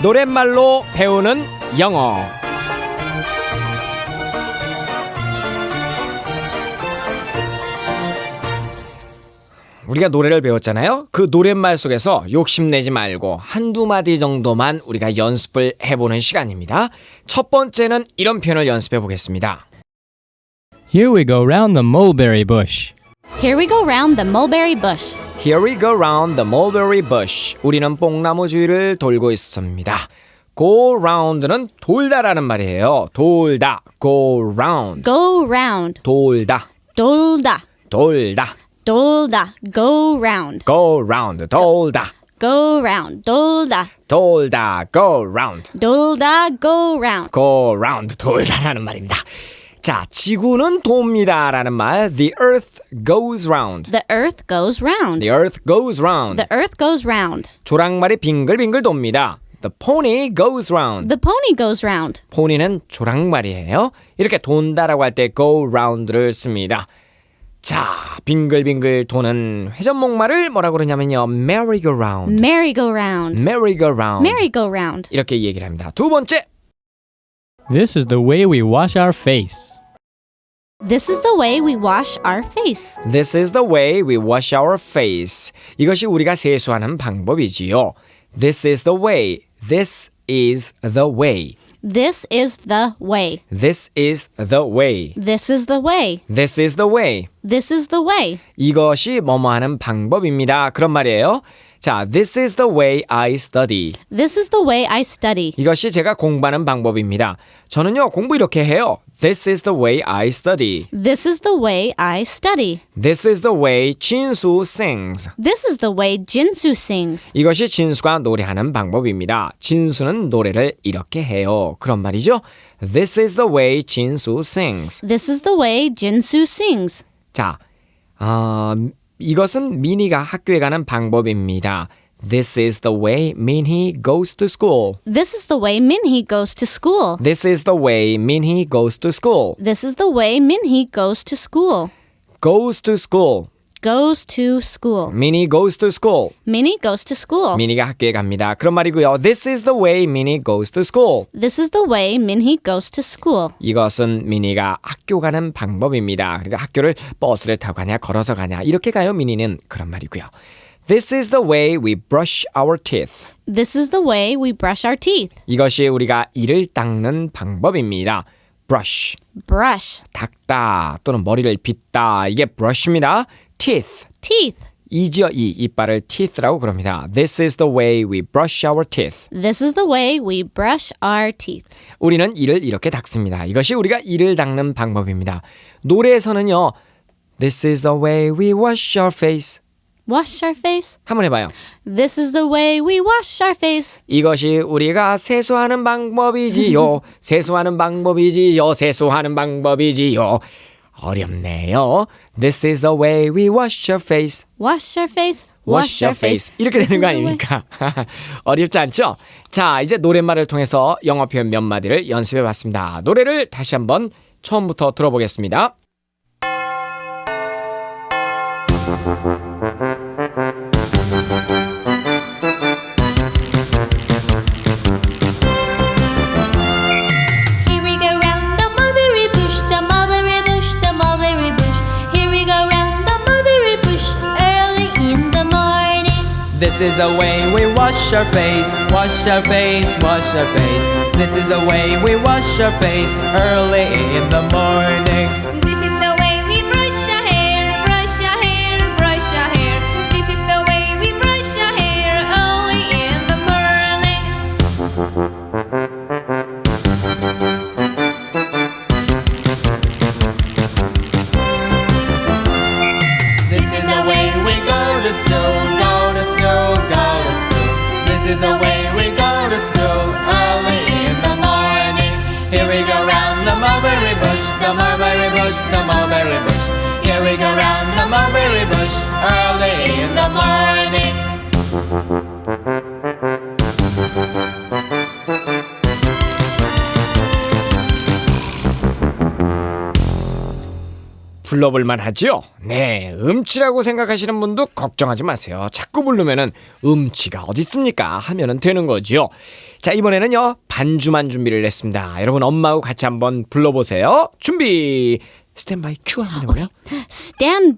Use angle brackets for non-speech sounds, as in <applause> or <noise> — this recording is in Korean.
노랫말로 배우는 영어. 우리가 노래를 배웠잖아요. 그 노랫말 속에서 욕심내지 말고 한두 마디 정도만 우리가 연습을 해보는 시간입니다. 첫 번째는 이런 표현을 연습해 보겠습니다. Here we go round the mulberry bush. Here we go round the mulberry bush. Here we go round the mulberry bush. 우리는 뽕나무 주위를 돌고 있습니다. Go round는 돌다라는 말이에요. 돌다. Go round. Go round. 돌다. Dolda. 돌다. Dolda. Go round. Go round. 돌다. Go round. Dolda. 돌다. Go round. Dolda. Go round. Go round. 돌다라는 말입니다. 자, 지구는 돕니다라는 말. The earth goes round. The earth goes round. The earth goes round. The earth goes round. 조랑말이 빙글빙글 돕니다. The pony goes round. The pony goes round. 포니는 조랑말이에요. 이렇게 돈다라고 할 때 go round를 씁니다. 자, 빙글빙글 도는 회전목마를 뭐라고 그러냐면요. merry-go-round. Merry-go-round. merry-go-round. Merry-go-round. 이렇게 얘기를 합니다. 두 번째. This is the way we wash our face. This is the way we wash our face. This is the way we wash our face. 이것이 우리가 세수하는 방법이지요. This is the way. This is the way. This is the way. This is the way. This is the way. This is the way. This is the way. 이것이 뭐뭐 하는 방법입니다. 그런 말이에요. 자, this is the way I study. This is the way I study. 이것이 제가 공부하는 방법입니다. 저는요, 공부 이렇게 해요. This is the way I study. This is the way I study. This is the way 진수 sings. This is the way Jinsu sings. 이것이 진수가 노래하는 방법입니다. 진수는 노래를 이렇게 해요. 그런 말이죠. This is the way 진수 sings. This is the way Jinsu sings. 자, 어, 이것은 미니가 학교에 가는 방법입니다. This is the way Minhee goes to school. This is the way Minhee goes to school. This is the way Minhee goes to school. This is the way Minhee goes to school. Goes to school. Goes to school. Minnie goes to school. Minnie goes to school. 미니가 학교에 갑니다. 그런 말이고요. This is the way Minnie goes to school. This is the way Minhee goes to school. 이것은 미니가 학교 가는 방법입니다. 그러니까 학교를 버스를 타고 가냐 걸어서 가냐 이렇게 가요 미니는 그런 말이고요. This is the way we brush our teeth. This is the way we brush our teeth. 이것이 우리가 이를 닦는 방법입니다. brush Brush. 닦다 또는 머리를 빗다 이게 brush입니다. Teeth Teeth. 이지어 이 이빨을 teeth라고 그럽니다. This is the way we brush our teeth. This is the way we brush our teeth. 우리는 이를 이렇게 닦습니다. 이것이 우리가 이를 닦는 방법입니다. 노래에서는요. This is the way we wash our face. Wash our face. 한번 해봐요. This is the way we wash our face. 이것이 우리가 세수하는 방법이지요. 세수하는 방법이지요. 세수하는 방법이지요. 어렵네요. This is the way we wash our face. Wash our face. Wash your face. 이렇게 되는 거 아닙니까? <laughs> 어렵지 않죠? 자, 이제 노랫말을 통해서 영어 표현 몇 마디를 연습해 봤습니다. 노래를 다시 한번 처음부터 들어보겠습니다. This is the way we wash our face, wash our face, wash our face. This is the way we wash our face early in the morning. This is the way we brush our hair, brush our hair, brush our hair. This is the way we brush our hair early in the morning. This is the way we go to school, go This is the way we go to school early in the morning. Here we go round the mulberry bush, the mulberry bush, the mulberry bush. Here we go round the mulberry bush early in the morning. 불러볼 만 하지요? 네, 음치라고 생각하시는 분도 걱정하지 마세요. 자꾸 부르면은 음치가 어디 있습니까? 하면은 되는 거지요. 자, 이번에는요, 반주만 준비를 했습니다. 여러분 엄마하고 같이 한번 불러보세요. 준비! 스탠바이 큐 한번 해볼까요? Stand.